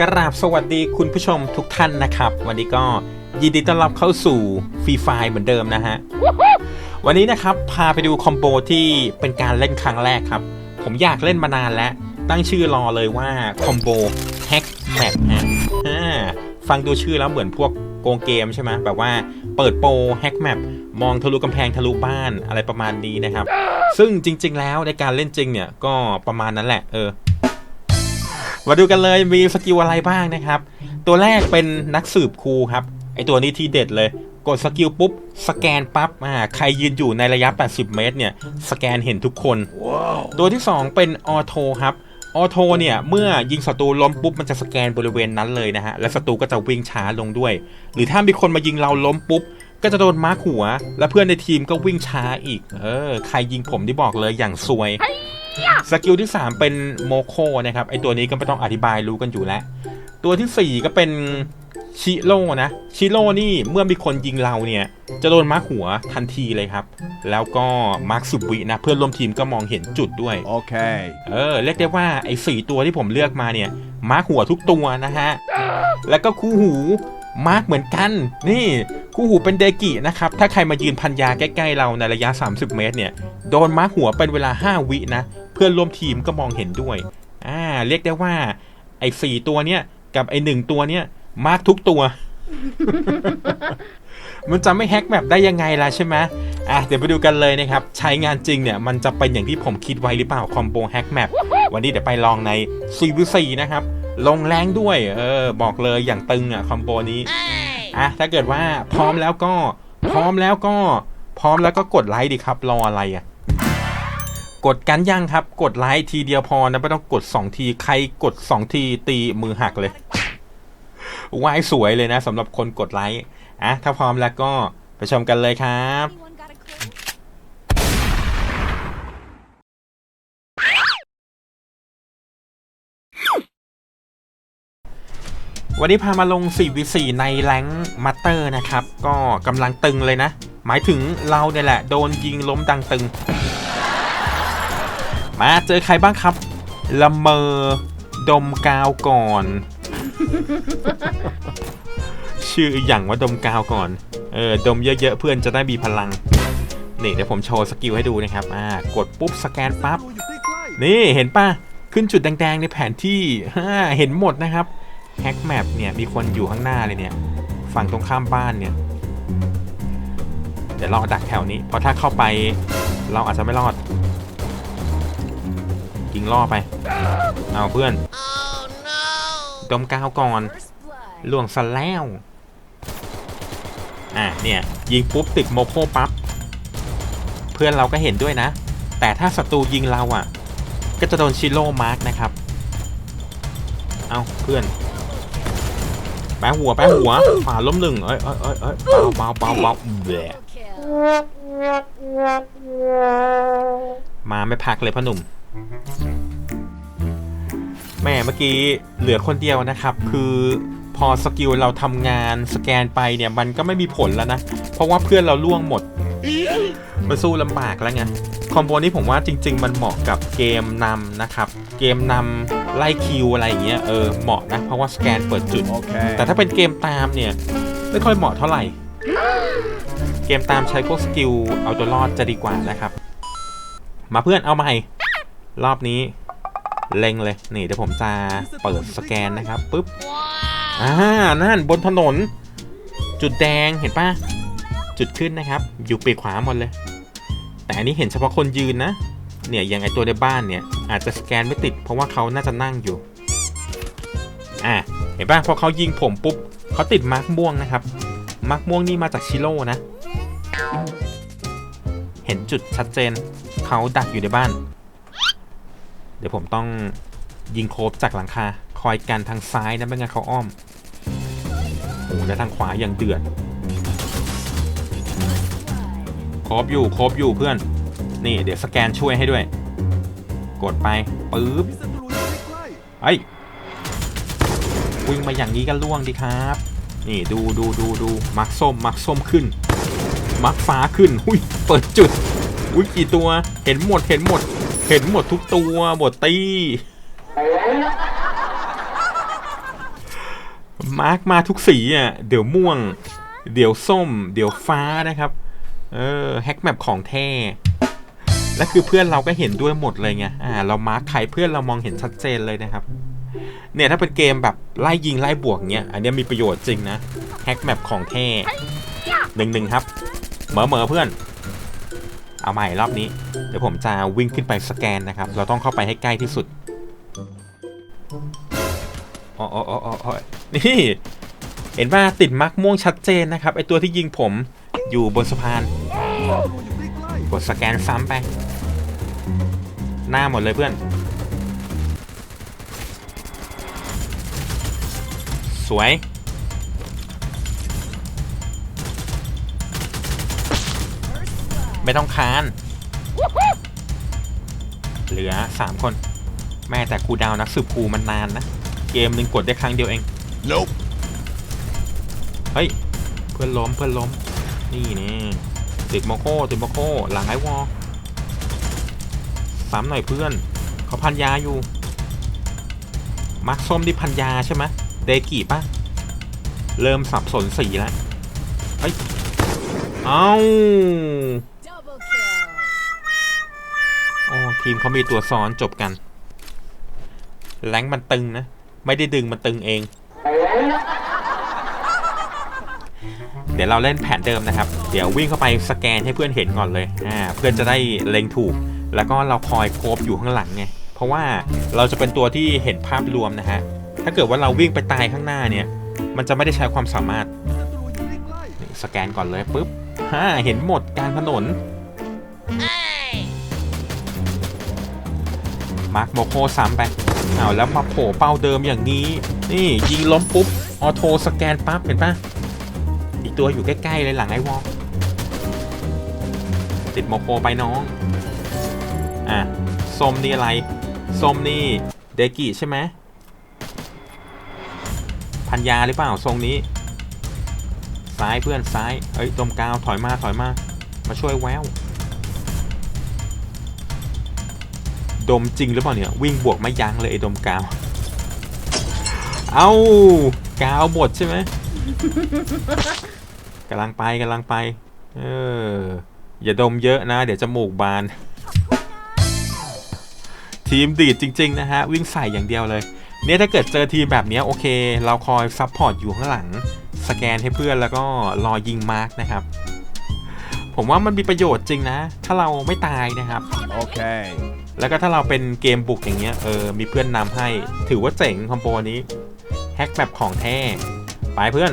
กราบสวัสดีคุณผู้ชมทุกท่านนะครับ วันนี้ก็ยินดีต้อนรับเข้าสู่ฟรีไฟเหมือนเดิมนะฮะ วันนี้นะครับพาไปดูคอมโบที่เป็นการเล่นครั้งแรกครับ ผมอยากเล่นมานานแล้ว ตั้งชื่อรอเลยว่าคอมโบแฮกแมปฮะฟังดูชื่อแล้วเหมือนพวกโกงเกมใช่ไหมแบบว่าเปิดโปรแฮกแมปมองทะลุกำแพงทะลุบ้านอะไรประมาณนี้นะครับ ซึ่งจริง ๆ แล้วในการเล่นจริงเนี่ยก็ประมาณนั้นแหละเออ มาดูกันเลยมีสกิลอะไรบ้างนะครับ ตัวแรกเป็นนักสืบครูครับไอตัวนี้ที่เด็ดเลย กดสกิลปุ๊บ สแกนปั๊บอ่าใครยืนอยู่ในระยะ 80 เมตรเนี่ย สแกนเห็นทุกคน ตัวที่ 2 เป็นออโทครับออโทเนี่ย เมื่อยิงศัตรูล้มปุ๊บ มันจะสแกนบริเวณนั้นเลยนะฮะ และศัตรูก็จะวิ่งช้าลงด้วย หรือถ้ามีคนมายิงเราล้มปุ๊บ ก็จะโดนมาร์คหัว และเพื่อนในทีมก็วิ่งช้าอีก เออ ใครยิงผมที่บอกเลยอย่างซวยสกิลที่ 3 เป็นโมโคนะครับไอตัวนี้ก็ไม่ต้องอธิบายรู้กันอยู่แล้ว ตัวทีสี่ 4 ก็เป็นชิโร่นะชิโร่นี่เมื่อมีคนยิงเราเนี่ย จะโดนมาร์คหัวทันทีเลยครับ แล้วก็มาร์คสุบวินะ เพื่อนร่วมทีมก็มองเห็นจุดด้วย Okay. เออ เรียกได้ว่าไอ้สี่ตัวที่ผมเลือกมาเนี่ย มาร์คหัวทุกตัวนะฮะ แล้วก็คู่หู มาร์คเหมือนกัน นี่คู่หูเป็นเดกินะครับ ถ้าใครมายืนพันยาใกล้ๆเราในระยะ 30 เมตรเนี่ย โดนมาร์คหัวเป็นเวลา 5 วินะ เพื่อนร่วมทีมก็มองเห็นด้วย อ่า เรียกได้ว่า ไอ้สี่ตัวเนี่ยกับไอ้หนึ่งตัวเนี่ยมาร์คทุกตัว มันจะไม่แฮกแมปได้ยังไงล่ะใช่ไหมอะเดี๋ยวไปดูกันเลยนะครับ ใช้งานจริงเนี่ย มันจะเป็นอย่างที่ผมคิดไว้หรือเปล่าคอมโบแฮกแมปวันนี้เดี๋ยวไปลองใน CVC นะครับ ลงแรงด้วย เออ บอกเลยอย่างตึงอะคอมโบนี้ อะ ถ้าเกิดว่าพร้อมแล้วก็ พร้อมแล้วก็ พร้อมแล้วก็กดไลค์ดิครับ รออะไรอะ กดกันยังครับ กดไลค์ทีเดียวพอนะ ไม่ต้องกด 2 ที ใครกด 2 ทีตีมือหักเลยไหวายสวยเลยนะสำหรับคนกดไลค์ อะ ถ้าพร้อมแล้วก็ไปชมกันเลยครับ วันนี้พามาลง 4v4 ในแรงมัตเตอร์นะครับ ก็กำลังตึงเลยนะ หมายถึงเราเนี่ยแหละ โดนยิงล้มดังตึง มาเจอใครบ้างครับ ละเมอ ดมกาวก่อน ชื่ออย่างว่าดมกาวก่อน เออ ดมเยอะๆเพื่อนจะได้มีพลัง นี่เดี๋ยวผมโชว์สกิลให้ดูนะครับ อ่า กดปุ๊บสแกนปั๊บ นี่เห็นป่ะ ขึ้นจุดแดงๆในแผนที่ เห็นหมดนะครับ แฮกแมปเนี่ยมีคนอยู่ข้างหน้าเลยเนี่ย ฝั่งตรงข้ามบ้านเนี่ย เดี๋ยวเราดักแถวนี้ เพราะถ้าเข้าไปเราอาจจะไม่รอดยิงล่อไป เอาเพื่อนดมกาวก่อนล่วงซะแล้ว อะเนี่ย ยิงปุ๊บติดโมโคปั๊บ เพื่อนเราก็เห็นด้วยนะ แต่ถ้าศัตรูยิงเราอะ ก็จะโดนชิโร่มาร์กนะครับ เอาเพื่อน แปะหัวแปะหัวขวาล้มหนึ่งเอ้ยเอ้ยเอ้ยเอ้ยเบาเบาเบาเบามาไม่พักเลยพ่อหนุ่ม แม่เมื่อกี้เหลือคนเดียวนะครับ คือพอสกิลเราทำงานสแกนไปเนี่ยมันก็ไม่มีผลแล้วนะ เพราะว่าเพื่อนเราล่วงหมด มันสู้ลำบากแล้วไง คอมโบนี้ผมว่าจริง ๆ มันเหมาะกับเกมนำนะครับ เกมนำไล่คิวอะไรอย่างเงี้ยเออเหมาะนะ เพราะว่าสแกนเปิดจุด Okay. แต่ถ้าเป็นเกมตามเนี่ย ไม่ค่อยเหมาะเท่าไหร่ เกมตามใช้พวกสกิลเอาตัวรอดจะดีกว่านะครับ มาเพื่อนเอาใหม่ รอบนี้ เล็งเลย นี่เดี๋ยวผมจะเปิดสแกนนะครับปุ๊บอ่านั่นบนถนน จุดแดงเห็นปะจุดขึ้นนะครับ อยู่ปีกขวาหมดเลย แต่อันนี้เห็นเฉพาะคนยืนนะ เนี่ยอย่างไอตัวในบ้านเนี่ย อาจจะสแกนไม่ติด เพราะว่าเขาน่าจะนั่งอยู่ อะเห็นป่ะพอเขายิงผมปุ๊บเขาติดมาร์กม่วงนะครับ มาร์กม่วงนี่มาจากชิโร่นะ เห็นจุดชัดเจน เขาดักอยู่ในบ้าน เดี๋ยวผมต้องยิงโคบจากหลังคา คอยกันทางซ้ายนะไม่งั้นเขาอ้อม โอ้แล้วทางขวายังเดือด โคบอยู่โคบอยู่เพื่อน นี่เดี๋ยวสแกนช่วยให้ด้วย กดไปปึ๊บไอ้ยวิ่งมาอย่างนี้ก็ล่วงดีครับ นี่ดูดูดูดูมักส้มมักส้มขึ้น มักฟ้าขึ้นอุ้ยเปิดจุดอุ้ยกี่ตัวเห็นหมดเห็นหมด เห็นหมดทุกตัวหมดตีมาร์กมาทุกสีอะ เดี๋ยวม่วง เดี๋ยวส้ม เดี๋ยวฟ้านะครับ เออแฮกแมปของแท้และคือเพื่อนเราก็เห็นด้วยหมดเลยไงอ่าเรามาร์กใครเพื่อนเรามองเห็นชัดเจนเลยนะครับ เนี่ยถ้าเป็นเกมแบบไล่ยิงไล่บวกเนี้ยอันนี้มีประโยชน์จริงนะแฮกแมปของแท้หนึ่งหนึ่งครับเหมอเหมอเพื่อน เอาใหม่รอบนี้ เดี๋ยวผมจะวิ่งขึ้นไปสแกนนะครับ เราต้องเข้าไปให้ใกล้ที่สุดอ๋ออ๋ออ๋ออ๋อนี่ เห็นว่าติดมาร์กม่วงชัดเจนนะครับไอตัวที่ยิงผม อยู่บนสะพาน กดสแกนซ้ำไป หน้าหมดเลยเพื่อน สวย ไม่ต้องคาน เหลือ 3 คน แม่แต่ครูดาวนักสืบครูมันนานนะ เกมหนึ่งกดได้ครั้งเดียวเอง Nope. เฮ้ย เพื่อนล้มเพื่อนล้ม นี่นี่ติดโมโคติดโมโคหลังไอวอลสามหน่อยเพื่อน เขาพันยาอยู่ มักส้มที่พันยาใช่ไหมเดกิปะเริ่มสับสนสีแล้วเฮ้ยเอ้าโอ้ทีมเขามีตัวซ้อนจบกัน แรงมันตึงนะ ไม่ได้ดึงมันตึงเอง เดี๋ยวเราเล่นแผนเดิมนะครับ เดี๋ยววิ่งเข้าไปสแกนให้เพื่อนเห็นก่อนเลยอ่าเพื่อนจะได้เล็งถูก แล้วก็เราคอยโคบอยู่ข้างหลังไงเพราะว่าเราจะเป็นตัวที่เห็นภาพรวมนะฮะถ้าเกิดว่าเราวิ่งไปตายข้างหน้าเนี่ย มันจะไม่ได้ใช้ความสามารถสแกนก่อนเลยปุ๊บฮ่าเห็นหมดกลารถนนมาร์คโมโคซ้ำไปเอาวแล้วมาโผล่เป้าเดิมอย่างนี้ นี่ยิงล้มปุ๊บ ออโต้สแกนปั๊บเห็นปะ อีกตัวอยู่ใกล้ๆเลยหลังไอ้วอลติดโมโคไปน้อง อะส้มนี่อะไรส้มนี่เดกิใช่ไหมพันยาหรือเปล่าทรงนี้ ซ้ายเพื่อนซ้ายเอ้ยดมกาวถอยมาถอยมา มาช่วยแววดมจริงหรือเปล่าเนี่ย วิ่งบวกไม่ยั้งเลยไอ้ดมกาว เอากาวหมดใช่ไหม กำลังไปกำลังไป เออ อย่าดมเยอะนะ เดี๋ยวจมูกบาน ทีมดีดจริง ๆ นะฮะ วิ่งใส่อย่างเดียวเลย เนี่ยถ้าเกิดเจอทีมแบบเนี้ยโอเค เราคอยซับพอร์ตอยู่ข้างหลัง สแกนให้เพื่อนแล้วก็รอยิงมาร์กนะครับ ผมว่ามันมีประโยชน์จริงนะ ถ้าเราไม่ตายนะครับ Okay. แล้วก็ถ้าเราเป็นเกมบุกอย่างเงี้ย เออ มีเพื่อนนำให้ ถือว่าเจ๋งคอมโบนี้ แฮกแบบของแท้ ไปเพื่อน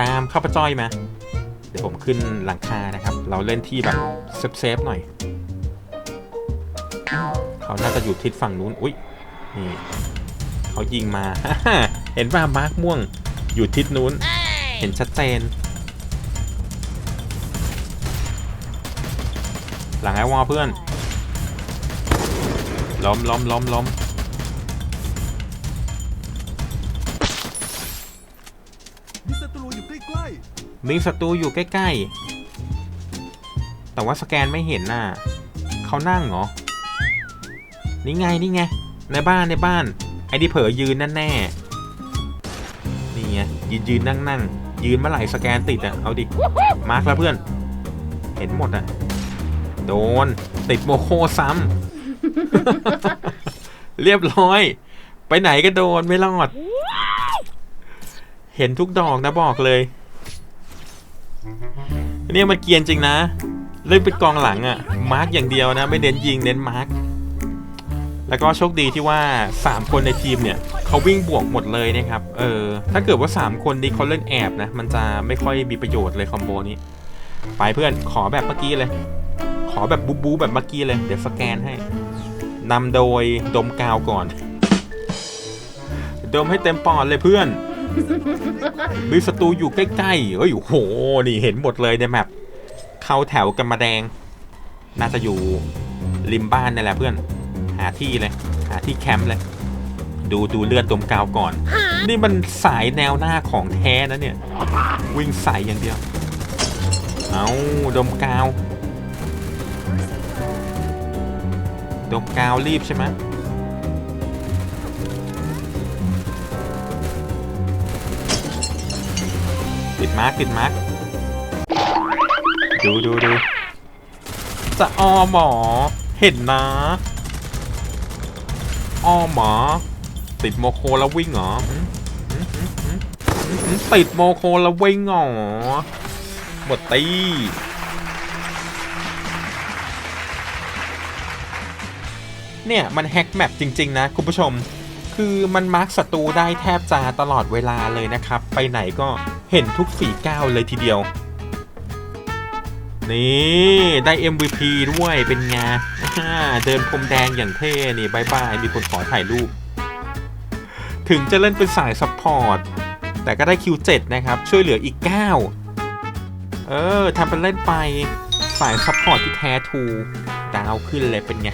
ตามเข้าไปจ้อยมา เดี๋ยวผมขึ้นหลังคานะครับ เราเล่นที่แบบเซฟๆหน่อย เขาน่าจะอยู่ทิศฝั่งนู้น อุ้ยนี่เขายิงมา เห็นว่ามาร์กม่วงอยู่ทิศนู้น เห็นชัดเจน หลังไอ้วอเพื่อน ล้มล้มล้มล้มมี มีศัตรูอยู่ใกล้ ๆ แต่ว่าสแกนไม่เห็นน่ะเขานั่งเหรอ นี่ไงนี่ไง ในบ้านในบ้าน ไอ้ที่เผลอยืนนั่นแน่ นี่ไงยืนยืนนั่งนั่งยืนเมื่อไหร่สแกนติดอะ เอาดิ มาร์คแล้วเพื่อน เห็นหมดอะ โดน ติดโมโคซ้ำ เรียบร้อย ไปไหนก็โดนไม่รอด เห็นทุกดอกนะบอกเลย เนี่ยมันเกียนจริงนะ เล่นเป็นกองหลังอะมาร์กอย่างเดียวนะ ไม่เน้นยิงเน้นมาร์กแล้วก็โชคดีที่ว่า 3 คนในทีมเนี่ยเขาวิ่งบวกหมดเลยนะครับ เออ ถ้าเกิดว่า 3 คนนี้เขาเล่นแอบนะ มันจะไม่ค่อยมีประโยชน์เลยคอมโบนี้ ไปเพื่อนขอแบบเมื่อกี้เลย ขอแบบบูบูแบบเมื่อกี้เลย เดี๋ยวสแกนให้นำโดยดมกาวก่อน ดมให้เต็มปอดเลยเพื่อน มีศัตรูอยู่ใกล้ๆเฮ้ยโอ้โห นี่เห็นหมดเลยในแมปเข้าแถวกันมาแดง น่าจะอยู่ริมบ้านนี่แหละเพื่อน หาที่เลย หาที่แคมป์เลย ดูดูเลือดดมกาวก่อน นี่มันสายแนวหน้าของแท้นะเนี่ย วิ่งใส่อย่างเดียว เอาดมกาว ดมกาวรีบใช่ไหม ติดมาร์กติดมาร์กดูดูดูจะออหมอ เห็นนะออหมอ ติดโมโคแล้ววิ่งเหรอติดโมโคแล้ววิ่งเหรอหมดตีเนี่ย มันแฮกแมปจริง ๆ นะ คุณผู้ชม คือมันมาร์คศัตรูได้แทบจะตลอดเวลาเลยนะครับ ไปไหนก็ เห็นทุกฝีก้าวเลยทีเดียว นี่ได้ MVP ด้วยเป็นไงเดินพรมแดงอย่างเท่นี่บายบายมีคนขอถ่ายรูป ถึงจะเล่นเป็นสายซัพพอร์ตแต่ก็ได้คิว7นะครับ ช่วยเหลืออีก 9 เออทำเป็นเล่นไปสายซัพพอร์ตที่แท้ทูดาวขึ้นเลยเป็นไง